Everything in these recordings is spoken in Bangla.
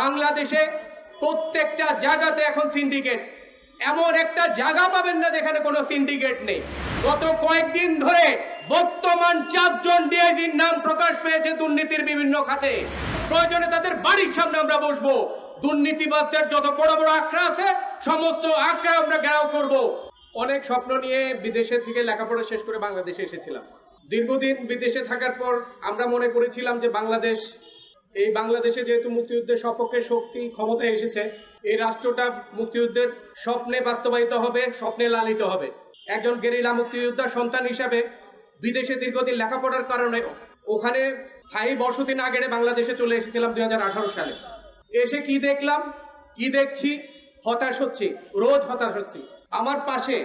বাংলাদেশে প্রত্যেকটা জায়গাতে এখন সিন্ডিকেট এমন একটা জায়গা পাবেন না যেখানে কোনো সিন্ডিকেট নেই। গত কয়েকদিন ধরে বর্তমান চারজন ডিআইজির নাম প্রকাশ পেয়েছে দুর্নীতির বিভিন্ন খাতে। প্রয়োজনে তাদের বাড়ির সামনে আমরা বসবো। দুর্নীতিবাজদের যত বড় বড় আখড়া আছে, সমস্ত আখড়া আমরা ঘেরাও করব। অনেক স্বপ্ন নিয়ে বিদেশে থেকে লেখাপড়া শেষ করে বাংলাদেশে এসেছিলাম। দীর্ঘদিন বিদেশে থাকার পর আমরা মনে করেছিলাম যে বাংলাদেশ এই বাংলাদেশে যেহেতু মুক্তিযুদ্ধের সপক্ষে শক্তি ক্ষমতায় এসেছে, এই রাষ্ট্রটা মুক্তিযুদ্ধের স্বপ্নে বাস্তবায়িত হবে, স্বপ্নে লালিত হবে। একজন গেরিলা মুক্তিযোদ্ধার সন্তান হিসাবে বিদেশে দীর্ঘদিন লেখাপড়ার কারণে ওখানে স্থায়ী বসতি না গেড়ে বাংলাদেশে চলে এসেছিলাম দু হাজার আঠারো সালে। এসে কি দেখলাম? কি দেখছি? হতাশ হচ্ছি, রোজ হতাশ হচ্ছি। আমার পাশে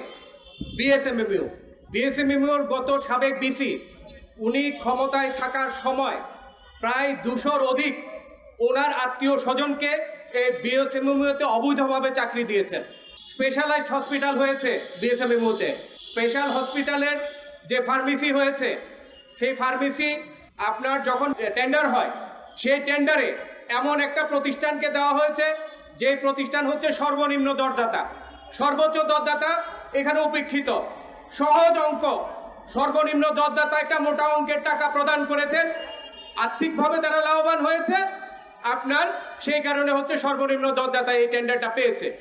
বিএসএমএমইউ বিএসএমএমইউর গত সাবেক বিসি উনি ক্ষমতায় থাকার সময় প্রায় দুশোর অধিক ওনার আত্মীয় স্বজনকে এই বিএসএমএমইউতে অবৈধভাবে চাকরি দিয়েছেন। স্পেশালাইজড হসপিটাল হয়েছে বিএসএমএমইউতে স্পেশাল হসপিটালের যে ফার্মেসি হয়েছে, সেই ফার্মেসি আপনার যখন টেন্ডার হয়, সেই টেন্ডারে এমন একটা প্রতিষ্ঠানকে দেওয়া হয়েছে যে প্রতিষ্ঠান হচ্ছে সর্বনিম্ন দরদাতা। সর্বোচ্চ দরদাতা এখানে উপেক্ষিত। সহজ অঙ্ক, সর্বনিম্ন দরদাতা একটা মোটা অঙ্কের টাকা প্রদান করেছেন। আর্থিকভাবে তারা লাভবান হয়েছে। আপনার সেই কারণে হচ্ছে সর্বনিম্ন দরদাতা এই টেন্ডারটা পেয়েছে।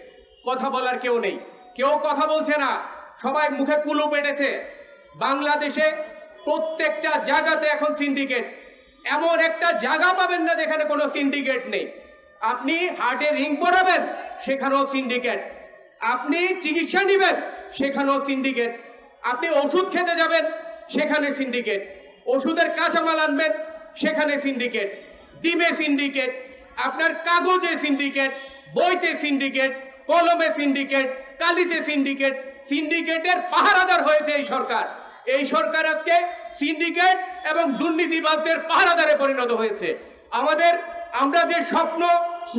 কথা বলার কেউ নেই। কেউ কথা বলছে না। সবাই মুখে কুলু পেটেছে। বাংলাদেশে প্রত্যেকটা জায়গাতে এখন সিন্ডিকেট এমন একটা জায়গা পাবেন না যেখানে কোনো সিন্ডিকেট নেই। আপনি হার্টে রিং পরাবেন, সেখানেও সিন্ডিকেট আপনি চিকিৎসা নেবেন, সেখানেও সিন্ডিকেট আপনি ওষুধ খেতে যাবেন, সেখানে সিন্ডিকেট ওষুধের কাঁচামাল আনবেন সেখানে সিন্ডিকেট ডিমে সিন্ডিকেট আপনার কাগজে সিন্ডিকেট বইতে সিন্ডিকেট কলমে সিন্ডিকেট কালিতে সিন্ডিকেট সিন্ডিকেটের পাহারাদার হয়েছে এই সরকার। এই সরকার আজকে সিন্ডিকেট এবং দুর্নীতিবাজদের পাহারাদারে পরিণত হয়েছে। আমাদের, আমরা যে স্বপ্ন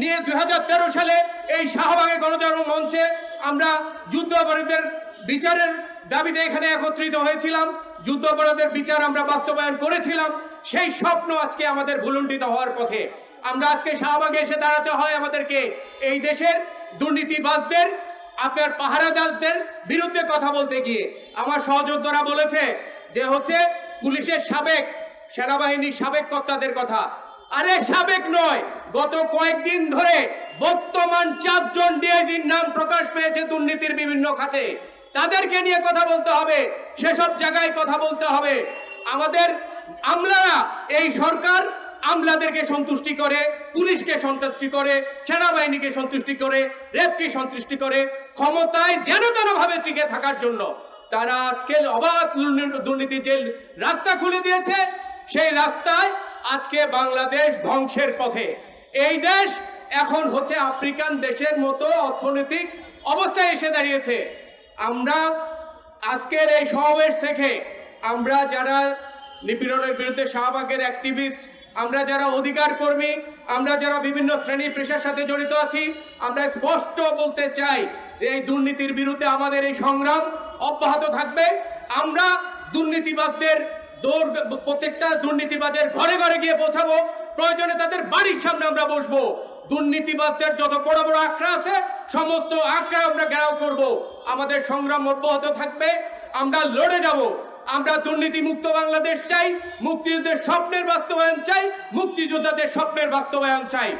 নিয়ে দু হাজার তেরো সালে এই শাহবাগে গণতন্ত্র মঞ্চে আমরা যুদ্ধাপরাধীদের বিচারের দাবিতে এখানে একত্রিত হয়েছিলাম। যুদ্ধাপরাধের বিচার আমরা বাস্তবায়ন করেছিলাম। সেই স্বপ্ন আজকে আমাদের ভুলুণ্ঠিত হওয়ার পথে। আমরা আজকে শাহবাগে এসে দাঁড়াতে হয় আমাদেরকে। এই দেশের দুর্নীতিবাজদের, আপনার পাহারাদারদের বিরুদ্ধে কথা বলতে গিয়ে। আমার সহযোদ্ধারা বলেছে যে হচ্ছে পুলিশের সাবেক, সেনাবাহিনীর সাবেক কর্তাদের কথা। আরে সাবেক নয়, গত কয়েকদিন ধরে বর্তমান চারজন ডিআইজির নাম প্রকাশ পেয়েছে দুর্নীতির বিভিন্ন খাতে। তাদেরকে নিয়ে কথা বলতে হবে, সেসব জায়গায় কথা বলতে হবে। আমাদের আমলারা, এই সরকার আমলাদেরকে সন্তুষ্টি করে, পুলিশকে সন্তুষ্টি করে, সেনাবাহিনীকে সন্তুষ্টি করে রেপকে সন্তুষ্টি করে, ক্ষমতায় যেন তেন ভাবে টিকে থাকার জন্য। তারা আজকে অবাধ দুর্নীতি যে রাস্তা খুলে দিয়েছে, সেই রাস্তায় আজকে বাংলাদেশ ধ্বংসের পথে। এই দেশ এখন হচ্ছে আফ্রিকান দেশের মতো অর্থনৈতিক অবস্থায় এসে দাঁড়িয়েছে। আমরা আজকের এই সমাবেশ থেকে, আমরা যারা নিপীড়নের বিরুদ্ধে শাহবাগের অ্যাক্টিভিস্ট আমরা যারা অধিকার কর্মী, আমরা যারা বিভিন্ন শ্রেণি পেশার সাথে জড়িত আছি, আমরা স্পষ্ট বলতে চাই, এই দুর্নীতির বিরুদ্ধে আমাদের এই সংগ্রাম অব্যাহত থাকবে। আমরা দুর্নীতিবাদদের দৌড় প্রত্যেকটা দুর্নীতিবাদের ঘরে ঘরে গিয়ে পৌঁছাবো। প্রয়োজনে তাদের বাড়ির সামনে আমরা বসবো। দুর্নীতিবাজদের যত বড় বড় আখড়া আছে, সমস্ত আখড়া আমরা ঘেরাও করব। আমাদের সংগ্রাম অব্যাহত থাকবে। আমরা লড়ে যাব। আমরা দুর্নীতি মুক্ত বাংলাদেশ চাই মুক্তিযুদ্ধের স্বপ্নের বাস্তবায়ন চাই মুক্তিযোদ্ধাদের স্বপ্নের বাস্তবায়ন চাই।